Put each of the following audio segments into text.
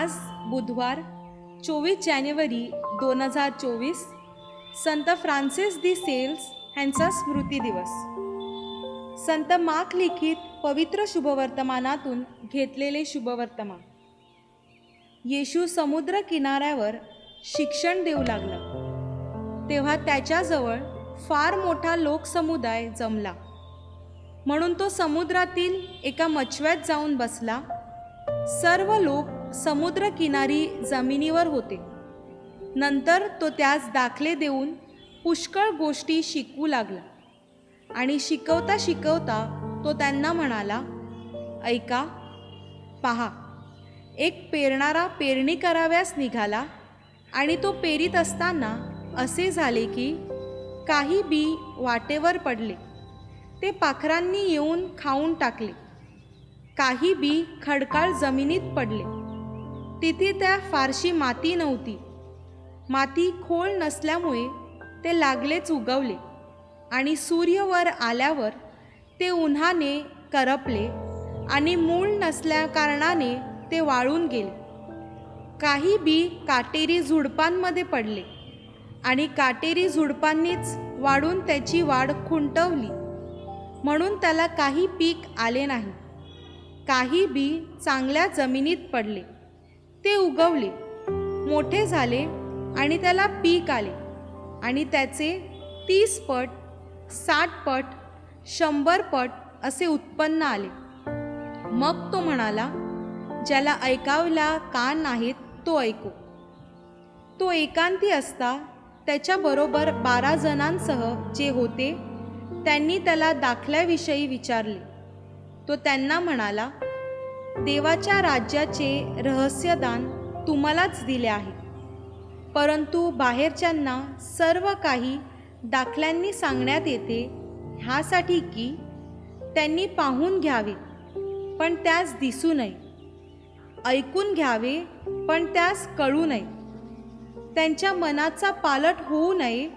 आज बुधवार चोवीस जानेवारी दोन हजार चोवीस संत फ्रान्सिस दी सेल्स ह्यांचा स्मृती दिवस. संत माक लिखित पवित्र शुभवर्तमानातून घेतलेले शुभवर्तमान. येशू समुद्र किनाऱ्यावर शिक्षण देऊ लागला. तेव्हा त्याच्याजवळ फार मोठा लोकसमुदाय जमला. म्हणून तो समुद्रातील एका मचव्यात जाऊन बसला. सर्व लोक समुद्रकिनारी जमिनीवर होते. नंतर तो त्यास दाखले देऊन पुष्कळ गोष्टी शिकवू लागला. आणि शिकवता शिकवता तो त्यांना म्हणाला ऐका पहा एक पेरणारा पेरणी कराव्यास निघाला आणि तो पेरीत असताना असे झाले की काही बी वाटेवर पडले. ते पाखरांनी येऊन खाऊन टाकले. काही बी खडकाळ जमिनीत पडले. तिथे त्या फारशी माती नव्हती. माती खोल नसल्यामुळे ते लागलेच उगवले आणि सूर्यवर आल्यावर ते उन्हाने करपले आणि मूळ नसल्या कारणाने ते वाळून गेले. काही बी काटेरी झुडपांमध्ये पडले आणि काटेरी झुडपांनीच वाढून त्याची वाढ खुंटवली. म्हणून त्याला काही पीक आले नाही. काही बी चांगल्या जमिनीत पडले. ते उगवले. मोठे झाले आणि त्याला पीक आले. आणि त्याचे तीस पट साठ पट शंभर पट असे उत्पन्न आले. मग तो म्हणाला ज्याला ऐकावला कान आहेत तो ऐको. तो एकांती असता त्याच्याबरोबर बारा जणांसह जे होते त्यांनी त्याला दाखल्याविषयी विचारले. तो त्यांना म्हणाला देवाच्या राज्याचे रहस्यदान तुम्हालाच दिले आहे. परंतु बाहेरच्यांना सर्व काही दाखल्यांनी सांगण्यात येते ह्यासाठी की त्यांनी पाहून घ्यावे पण त्यास दिसू नये. ऐकून घ्यावे पण त्यास कळू नये. त्यांच्या मनाचा पालट होऊ नये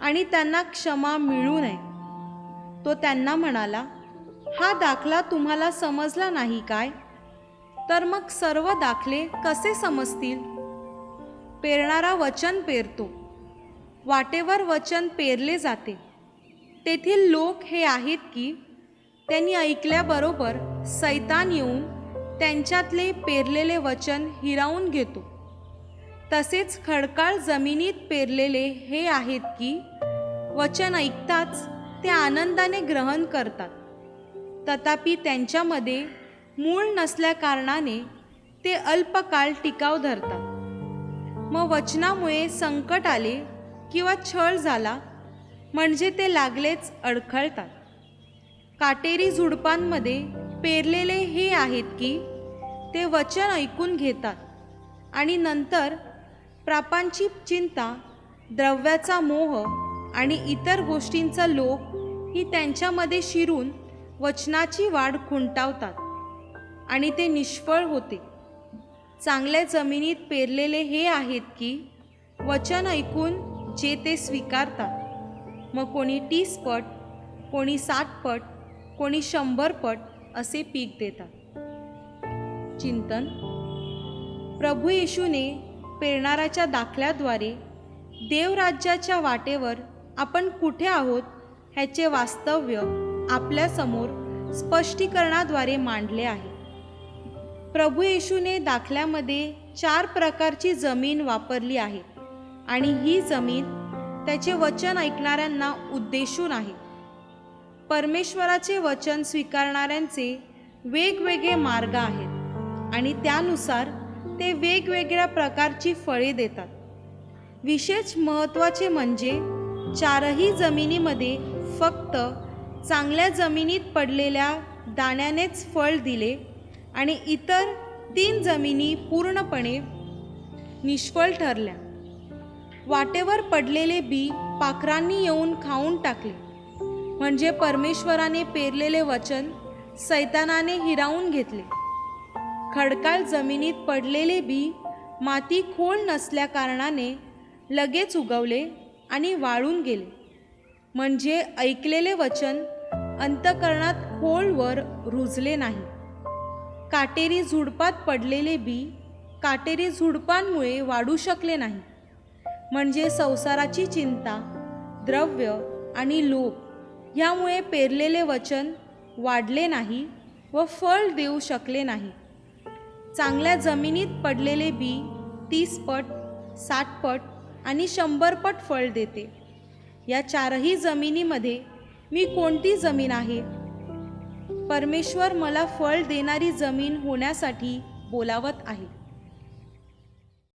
आणि त्यांना क्षमा मिळू नये. तो त्यांना म्हणाला हा दाखला तुम्हाला समजला नाही काय? तर मग सर्व दाखले कसे समजतील? पेरणारा वचन पेरतो. वाटेवर वचन पेरले जाते. तेथील लोक हे आहेत की त्यांनी ऐकल्याबरोबर सैतान येऊन त्यांच्यातले पेरलेले वचन हिरावून घेतो. तसेच खडकाळ जमिनीत पेरलेले हे आहेत की वचन ऐकताच ते आनंदाने ग्रहण करतात. तथापि त्यांच्यामध्ये मूळ नसल्याकारणाने ते अल्पकाळ टिकाव धरतात. मग वचनामुळे संकट आले किंवा छळ झाला म्हणजे ते लागलेच अडखळतात. काटेरी झुडपांमध्ये पेरलेले हे आहेत की ते वचन ऐकून घेतात आणि नंतर प्रापांची चिंता द्रव्याचा मोह आणि इतर गोष्टींचा लोभ ही त्यांच्यामध्ये शिरून वचनाची वाढ खुंटावतात. आणि ते निष्फळ होते. चांगल्या जमिनीत पेरलेले हे आहेत की वचन ऐकून जे ते स्वीकारतात. मग कोणी तीस पट कोणी साठ पट कोणी शंभर पट असे पीक देतात. चिंतन. प्रभू येशूने पेरणाऱ्याच्या दाखल्याद्वारे देवराज्याच्या वाटेवर आपण कुठे आहोत ह्याचे वास्तव्य आपल्यासमोर स्पष्टीकरणाद्वारे मांडले आहे. प्रभू येशूने दाखल्यामध्ये चार प्रकारची जमीन वापरली आहे. आणि ही जमीन त्याचे वचन ऐकणाऱ्यांना उद्देशून आहे. परमेश्वराचे वचन स्वीकारणाऱ्यांचे वेगवेगळे मार्ग आहेत आणि त्यानुसार ते वेगवेगळ्या प्रकारची फळे देतात. विशेष महत्त्वाचे म्हणजे चारही जमिनीमध्ये फक्त चांगल्या जमिनीत पडलेल्या दाण्यानेच फळ दिले आणि इतर तीन जमिनी पूर्णपणे निष्फळ ठरल्या. वाटेवर पडलेले बी पाखरांनी येऊन खाऊन टाकले. म्हणजे परमेश्वराने पेरलेले वचन सैतानाने हिरावून घेतले. खडकाळ जमिनीत पडलेले बी माती खोल नसल्या कारणाने लगेच उगवले आणि वाळून गेले. म्हणजे ऐकलेले वचन अंतकरणात खोलवर रुजले नाही. काटेरी झुडपात पडलेले बी काटेरी झुडपांमुळे वाढू शकले नाही. म्हणजे संसाराची चिंता द्रव्य आणि लोभ ह्यामुळे पेरलेले वचन वाढले नाही व फळ देऊ शकले नाही. चांगल्या जमिनीत पडलेले बी तीस पट साठ पट आणि शंभर पट फळ देते. या चारही जमिनीमध्ये मी कोणती जमीन आहे? परमेश्वर मला फळ देणारी जमीन होण्यासाठी बोलावत आहे.